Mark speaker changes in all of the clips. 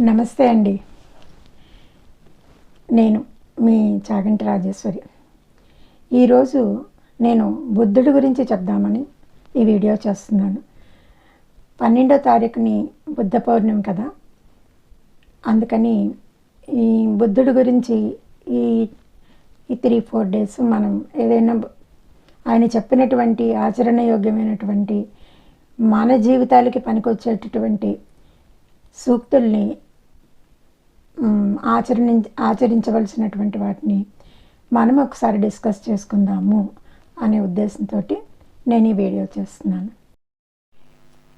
Speaker 1: నమస్తే అండి. నేను మీ చాగంటి రాజేశ్వరి. ఈరోజు నేను బుద్ధుడి గురించి చెప్దామని ఈ వీడియో చేస్తున్నాను. పన్నెండో తారీఖుని బుద్ధ పౌర్ణమి కదా? అందుకని ఈ బుద్ధుడి గురించి ఈ ఈ త్రీ ఫోర్ డేస్ మనం ఏదైనా ఆయన చెప్పినటువంటి ఆచరణయోగ్యమైనటువంటి మన జీవితాలకి పనికొచ్చేటటువంటి సూక్తుల్ని ఆచరణ ఆచరించవలసినటువంటి వాటిని మనం ఒకసారి డిస్కస్ చేసుకుందాము అనే ఉద్దేశంతో నేను ఈ వీడియో చేస్తున్నాను.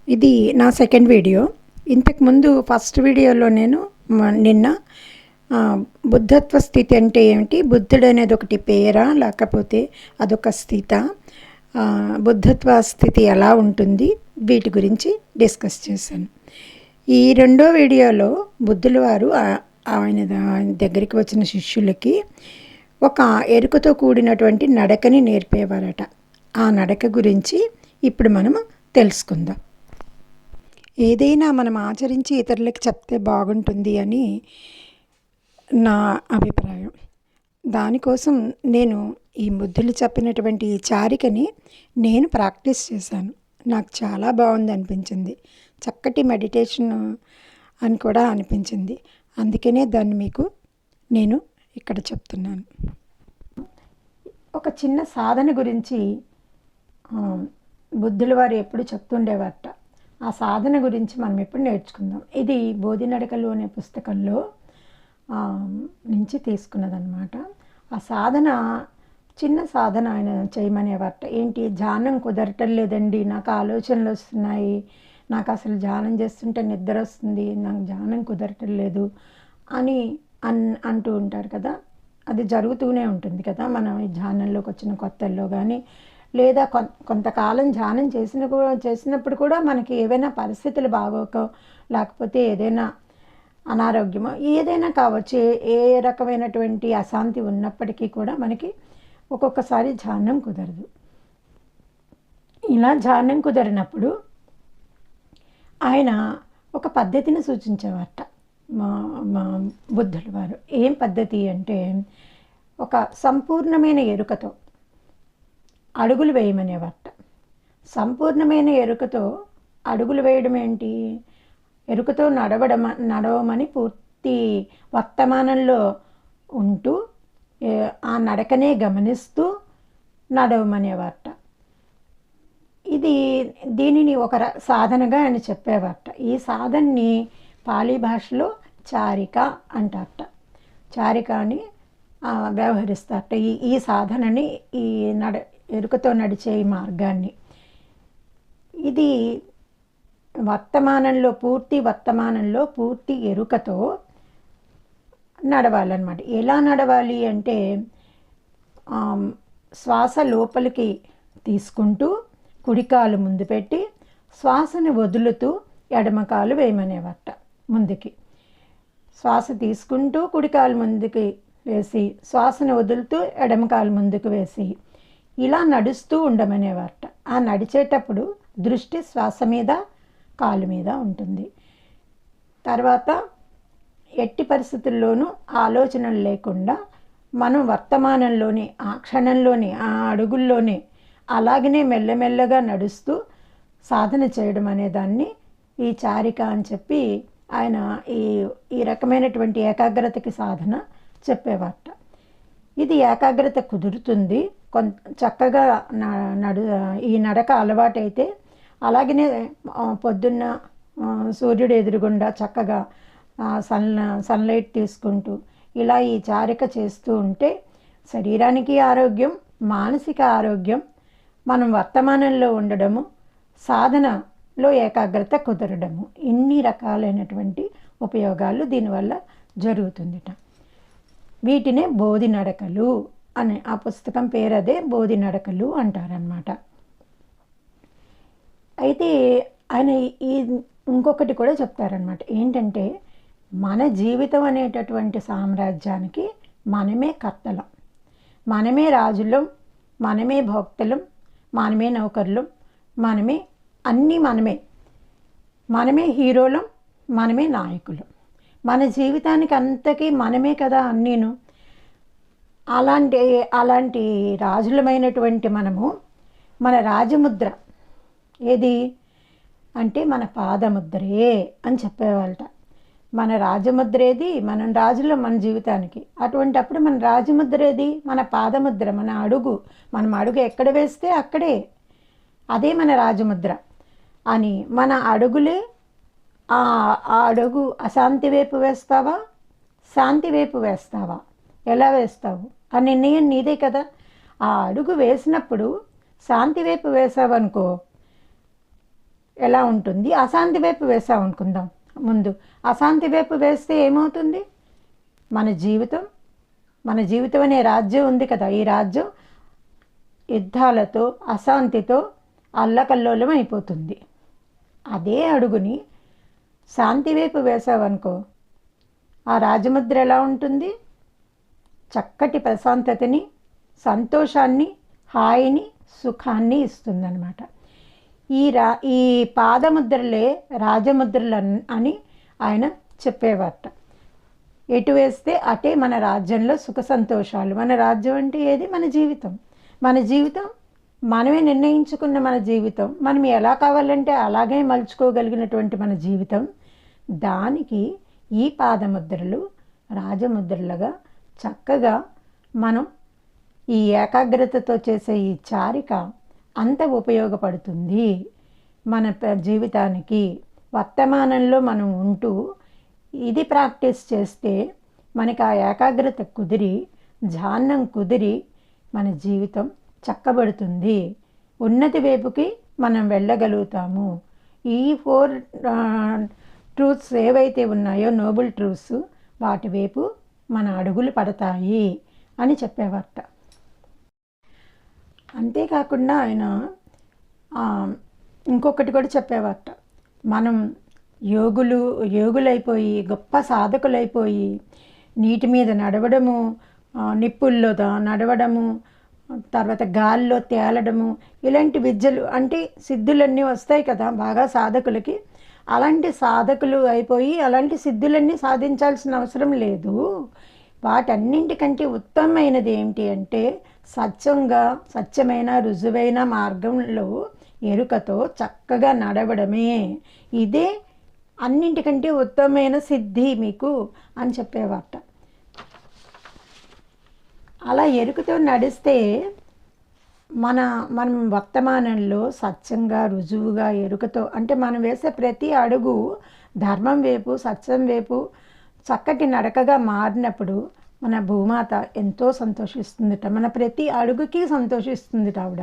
Speaker 1: ఇది నా సెకండ్ వీడియో. ఇంతకుముందు ఫస్ట్ వీడియోలో నేను మ- నిన్న బుద్ధత్వ స్థితి అంటే ఏమిటి? బుద్ధుడు అనేది ఒకటి పేరా? లేకపోతే అదొక స్థిత? బుద్ధత్వ స్థితి ఎలా ఉంటుంది? వీటి గురించి డిస్కస్ చేశాను. ఈ రెండో వీడియోలో బుద్ధుల వారు ఆయన ఆయన దగ్గరికి వచ్చిన శిష్యులకి ఒక ఎరుకతో కూడినటువంటి నడకని నేర్పేవారట. ఆ నడక గురించి ఇప్పుడు మనం తెలుసుకుందాం. ఏదైనా మనం ఆచరించి ఇతరులకు చెప్తే బాగుంటుంది అని నా అభిప్రాయం. దానికోసం నేను ఈ ముద్దులు చెప్పినటువంటి ఈ చారికని నేను ప్రాక్టీస్ చేశాను. నాకు చాలా బాగుంది అనిపించింది. చక్కటి మెడిటేషన్ అని కూడా అనిపించింది. అందుకనే దాన్ని మీకు నేను ఇక్కడ చెప్తున్నాను. ఒక చిన్న సాధన గురించి బుద్ధుల వారు ఎప్పుడు చెప్తుండేవారట. ఆ సాధన గురించి మనం ఎప్పుడు నేర్చుకుందాం? ఇది బోధి నడకలు అనే పుస్తకంలో నుంచి తీసుకున్నదనమాట ఆ సాధన చిన్న సాధన ఆయన చేయమనేవారట. ఏంటి? ధ్యానం కుదరటం లేదండి. నాకు ఆలోచనలు వస్తున్నాయి. నాకు అసలు ధ్యానం చేస్తుంటే నిద్ర వస్తుంది నాకు ధ్యానం కుదరటం లేదు అని అన్ అంటూ ఉంటారు కదా. అది జరుగుతూనే ఉంటుంది కదా. మనం ఈ ధ్యానంలోకి వచ్చిన కొత్తల్లో కానీ లేదా కొం కొంతకాలం ధ్యానం చేసిన కూడా చేసినప్పుడు కూడా మనకి ఏవైనా పరిస్థితులు బాగోక లేకపోతే ఏదైనా అనారోగ్యమో ఏదైనా కావచ్చు ఏ ఏ రకమైనటువంటి అశాంతి ఉన్నప్పటికీ కూడా మనకి ఒక్కొక్కసారి ధ్యానం కుదరదు. ఇలా ధ్యానం కుదరినప్పుడు ఆయన ఒక పద్ధతిని సూచించేవారట. మా మా బుద్ధుల వారు. ఏం పద్ధతి అంటే ఒక సంపూర్ణమైన ఎరుకతో అడుగులు వేయమనేవారట. సంపూర్ణమైన ఎరుకతో అడుగులు వేయడం ఏంటి? ఎరుకతో నడవడం నడవమని పూర్తి వర్తమానంలో ఉంటూ ఆ నడకనే గమనిస్తూ నడవమనేవారట. ఇది దీనిని ఒక ర- సాధనగా ఆయన చెప్పేవారట. ఈ సాధనని పాలీ భాషలో చారిక అంటారట. చారిక అని వ్యవహరిస్తారట. ఈ ఈ సాధనని ఈ నడ ఎరుకతో నడిచే ఈ మార్గాన్ని. ఇది వర్తమానంలో పూర్తి వర్తమానంలో పూర్తి ఎరుకతో నడవాలన్నమాట. ఎలా నడవాలి అంటే శ్వాస లోపలికి తీసుకుంటూ కుడికాలు ముందు పెట్టి శ్వాసని వదులుతూ ఎడమకాలు వేయమనేవట ముందుకి. శ్వాస తీసుకుంటూ కుడికాలు ముందుకి వేసి శ్వాసను వదులుతూ ఎడమకాలు ముందుకు వేసి ఇలా నడుస్తూ ఉండమనేవారట ఆ నడిచేటప్పుడు దృష్టి శ్వాస మీద కాలు మీద ఉంటుంది. తర్వాత ఎట్టి పరిస్థితుల్లోనూ ఆలోచనలు లేకుండా మనం వర్తమానంలోనే ఆ క్షణంలోనే ఆ అడుగుల్లోనే అలాగనే మెల్లమెల్లగా నడుస్తూ సాధన చేయడం అనేదాన్ని ఈ చారిక అని చెప్పి ఆయన ఈ ఈ రకమైనటువంటి ఏకాగ్రతకి సాధన చెప్పేవాట ఇది ఏకాగ్రత కుదురుతుంది. కొంత చక్కగా నడు ఈ నడక అలవాటైతే అలాగనే పొద్దున్న సూర్యుడు ఎదురుగుండా చక్కగా సన్ సన్లైట్ తీసుకుంటూ ఇలా ఈ చారిక చేస్తూ ఉంటే శరీరానికి ఆరోగ్యం మానసిక ఆరోగ్యం మనం వర్తమానంలో ఉండడము సాధనలో ఏకాగ్రత కుదరడము ఇన్ని రకాలైనటువంటి ఉపయోగాలు దీనివల్ల జరుగుతుందిట. వీటినే బోధి నడకలు అనే ఆ పుస్తకం పేరు అదే బోధి నడకలు అంటారనమాట అయితే ఆయన ఈ ఇంకొకటి కూడా చెప్తారనమాట ఏంటంటే మన జీవితం అనేటటువంటి సామ్రాజ్యానికి మనమే కర్తలం. మనమే రాజులం మనమే భోక్తలం మనమే నౌకర్లు మనమే అన్నీ మనమే. మనమే హీరోలం మనమే నాయకులు. మన జీవితానికి అంతకీ మనమే కదా అన్నీను. అలాంటి అలాంటి రాజులమైనటువంటి మనము మన రాజముద్ర. ఏది? అంటే మన పాదముద్రే అని చెప్పేవాళ్ళట. మన రాజముద్ర ఏది మనం రాజులో మన జీవితానికి. అటువంటి అప్పుడు మన రాజముద్ర ఏది మన పాదముద్ర మన అడుగు మనం అడుగు ఎక్కడ వేస్తే అక్కడే. అదే మన రాజముద్ర. అని మన అడుగులే ఆ ఆ అడుగు అశాంతి వైపు వేస్తావా? శాంతి వైపు వేస్తావా? ఎలా వేస్తావు? ఆ నిర్ణయం నీదే కదా. ఆ అడుగు వేసినప్పుడు శాంతి వైపు వేసావనుకో ఎలా ఉంటుంది? అశాంతి వైపు వేసావు అనుకుందాం ముందు అశాంతి వైపు వేస్తే ఏమవుతుంది? మన జీవితం మన జీవితం అనే రాజ్యం ఉంది కదా. ఈ రాజ్యం యుద్ధాలతో అశాంతితో అల్లకల్లోలం అయిపోతుంది. అదే అడుగుని శాంతి వైపు వేసావనుకో ఆ రాజముద్ర ఎలా ఉంటుంది? చక్కటి ప్రశాంతతని సంతోషాన్ని హాయిని సుఖాన్ని ఇస్తుందన్నమాట. ఈ రా ఈ పాదముద్రలే రాజముద్రలు అని ఆయన చెప్పేవారట. ఎటు వేస్తే అటే మన రాజ్యంలో సుఖ సంతోషాలు. మన రాజ్యం అంటే ఏది? మన జీవితం. మన జీవితం మనమే నిర్ణయించుకున్న మన జీవితం. మనం ఎలా కావాలంటే అలాగే మలుచుకోగలిగినటువంటి మన జీవితం. దానికి ఈ పాదముద్రలు రాజముద్రలుగా చక్కగా మనం ఈ ఏకాగ్రతతో చేసే ఈ చారిక అంత ఉపయోగపడుతుంది మన జీవితానికి. వర్తమానంలో మనం ఉంటూ ఇది ప్రాక్టీస్ చేస్తే మనకి ఆ ఏకాగ్రత కుదిరి ధ్యానం కుదిరి మన జీవితం చక్కబడుతుంది. ఉన్నతి వైపుకి మనం వెళ్ళగలుగుతాము. ఈ ఫోర్ ట్రూత్స్ ఏవైతే ఉన్నాయో నోబుల్ ట్రూత్స్ వాటి వైపు మన అడుగులు పడతాయి అని చెప్పేవారట అంతేకాకుండా ఆయన ఇంకొకటి కూడా చెప్పేవాట మనం యోగులు యోగులైపోయి గొప్ప సాధకులైపోయి నీటి మీద నడవడము నిప్పుల్లో నడవడము తర్వాత గాల్లో తేలడము ఇలాంటి విద్యలు అంటే సిద్ధులన్నీ వస్తాయి కదా బాగా సాధకులకి. అలాంటి సాధకులు అయిపోయి అలాంటి సిద్ధులన్నీ సాధించాల్సిన అవసరం లేదు. వాటన్నింటికంటే ఉత్తమమైనది ఏమిటి అంటే సత్యంగా సత్యమైన రుజువైన మార్గంలో ఎరుకతో చక్కగా నడవడమే. ఇదే అన్నింటికంటే ఉత్తమమైన సిద్ధి మీకు అని చెప్పేవాట అలా ఎరుకతో నడిస్తే మన మనం వర్తమానంలో సత్యంగా రుజువుగా ఎరుకతో అంటే మనం వేసే ప్రతి అడుగు ధర్మం వైపు సత్యం వైపు చక్కటి నడకగా మారినప్పుడు మన భూమాత ఎంతో సంతోషిస్తుందిట. మన ప్రతి అడుగుకి సంతోషిస్తుందిట ఆవిడ.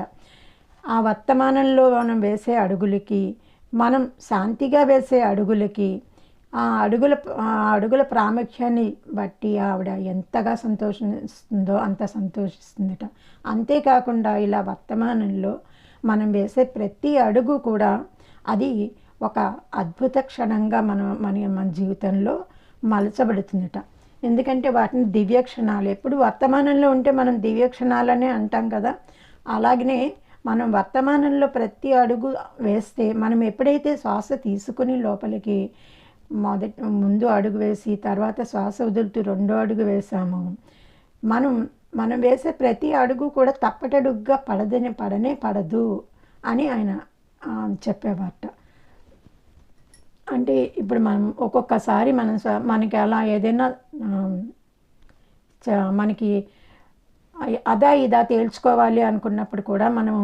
Speaker 1: ఆ వర్తమానంలో మనం వేసే అడుగులకి మనం శాంతిగా వేసే అడుగులకి ఆ అడుగుల ఆ అడుగుల ప్రాముఖ్యాన్ని బట్టి ఆవిడ ఎంతగా సంతోషిస్తుందో అంత సంతోషిస్తుందిట. అంతేకాకుండా ఇలా వర్తమానంలో మనం వేసే ప్రతి అడుగు కూడా అది ఒక అద్భుత క్షణంగా మనం మన మన జీవితంలో మలచబడుతుందట. ఎందుకంటే వాటిని దివ్య క్షణాలు ఎప్పుడు వర్తమానంలో ఉంటే మనం దివ్యక్షణాలనే అంటాం కదా. అలాగనే మనం వర్తమానంలో ప్రతి అడుగు వేస్తే మనం ఎప్పుడైతే శ్వాస తీసుకుని లోపలికి మొదటి ముందు అడుగు వేసి తర్వాత శ్వాస వదులుతూ రెండో అడుగు వేసాము మనం మనం వేసే ప్రతి అడుగు కూడా తప్పటడుగ్గా పడదని పడనే పడదు అని ఆయన చెప్పేవారట. అంటే ఇప్పుడు మనం ఒక్కొక్కసారి మనం మనకి అలా ఏదైనా చ- మనకి అదా ఇదా తేల్చుకోవాలి అనుకున్నప్పుడు కూడా మనం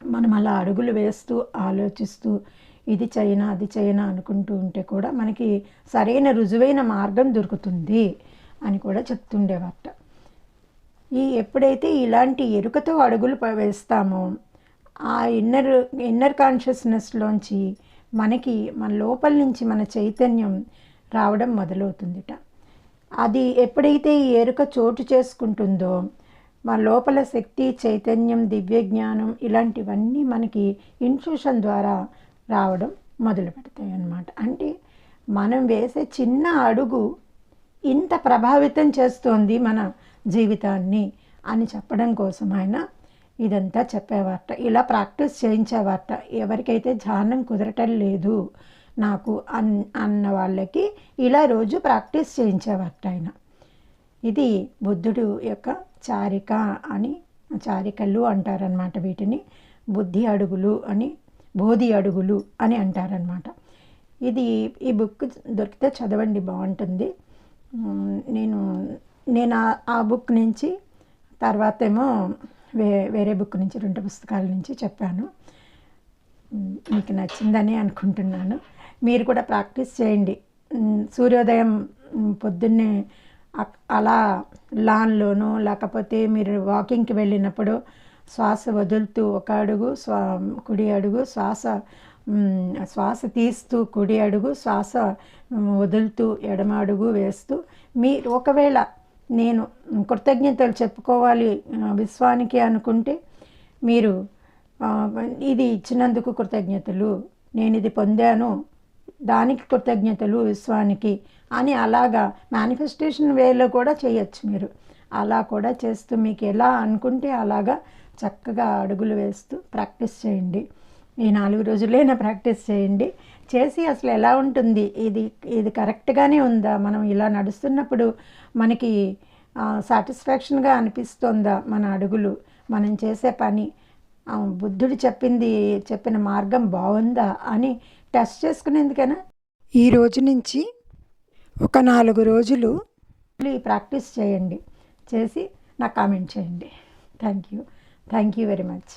Speaker 1: మనం అలా అడుగులు వేస్తూ ఆలోచిస్తూ ఇది చైనా అది చైనా అనుకుంటూ ఉంటే కూడా మనకి సరైన రుజువైన మార్గం దొరుకుతుంది అని కూడా చెప్తుండేవారట ఈ ఎప్పుడైతే ఇలాంటి ఎరుకతో అడుగులు వేస్తామో ఆ ఇన్నర్ ఇన్నర్ కాన్షియస్నెస్లోంచి మనకి మన లోపల నుంచి మన చైతన్యం రావడం మొదలవుతుందిట. అది ఎప్పుడైతే ఈ ఎరుక చోటు చేసుకుంటుందో మన లోపల శక్తి చైతన్యం దివ్య జ్ఞానం ఇలాంటివన్నీ మనకి ఇన్ఫ్యూషన్ ద్వారా రావడం మొదలు పెడతాయి అన్నమాట. అంటే మనం వేసే చిన్న అడుగు ఇంత ప్రభావితం చేస్తోంది మన జీవితాన్ని అని చెప్పడం కోసం ఆయన ఇదంతా చెప్పేవారట ఇలా ప్రాక్టీస్ చేయించేవారట ఎవరికైతే ధ్యానం కుదరటం లేదు నాకు అన్ అన్న వాళ్ళకి ఇలా రోజు ప్రాక్టీస్ చేయించేవారట ఆయన. ఇది బుద్ధుడు యొక్క చారిక అని చారికలు అంటారనమాట వీటిని. బుద్ధి అడుగులు అని బోధి అడుగులు అని అంటారనమాట ఇది ఈ బుక్ దొరికితే చదవండి బాగుంటుంది. నేను నేను ఆ- ఆ బుక్ నుంచి తర్వాత ఏమో వే వేరే బుక్ నుంచి రెండు పుస్తకాల నుంచి చెప్పాను. మీకు నచ్చిందని అనుకుంటున్నాను. మీరు కూడా ప్రాక్టీస్ చేయండి. సూర్యోదయం పొద్దున్నే అలా లాన్లోనూ లేకపోతే మీరు వాకింగ్కి వెళ్ళినప్పుడు శ్వాస వదులుతూ ఒక అడుగు స్వా కుడి అడుగు శ్వాస శ్వాస తీస్తూ కుడి అడుగు శ్వాస వదులుతూ ఎడమ అడుగు వేస్తూ మీరు ఒకవేళ నేను కృతజ్ఞతలు చెప్పుకోవాలి విశ్వానికి అనుకుంటే మీరు ఇది ఇచ్చినందుకు కృతజ్ఞతలు. నేను ఇది పొందాను దానికి కృతజ్ఞతలు విశ్వానికి అని అలాగా మేనిఫెస్టేషన్ వేలో కూడా చేయొచ్చు మీరు. అలా కూడా చేస్తూ మీకు ఎలా అనుకుంటే అలాగా చక్కగా అడుగులు వేస్తూ ప్రాక్టీస్ చేయండి. ఈ నాలుగు రోజులైనా ప్రాక్టీస్ చేయండి. చేసి అసలు ఎలా ఉంటుంది? ఇది ఇది కరెక్ట్గానే ఉందా? మనం ఇలా నడుస్తున్నప్పుడు మనకి సాటిస్ఫాక్షన్గా అనిపిస్తుందా మన అడుగులు? మనం చేసే పని బుద్ధుడు చెప్పింది చెప్పిన మార్గం బాగుందా అని టెస్ట్ చేసుకునేందుకైనా? ఈ రోజు నుంచి ఒక నాలుగు రోజులు ఈ ప్రాక్టీస్ చేయండి. చేసి నాకు కామెంట్ చేయండి. Thank you. Thank you very much.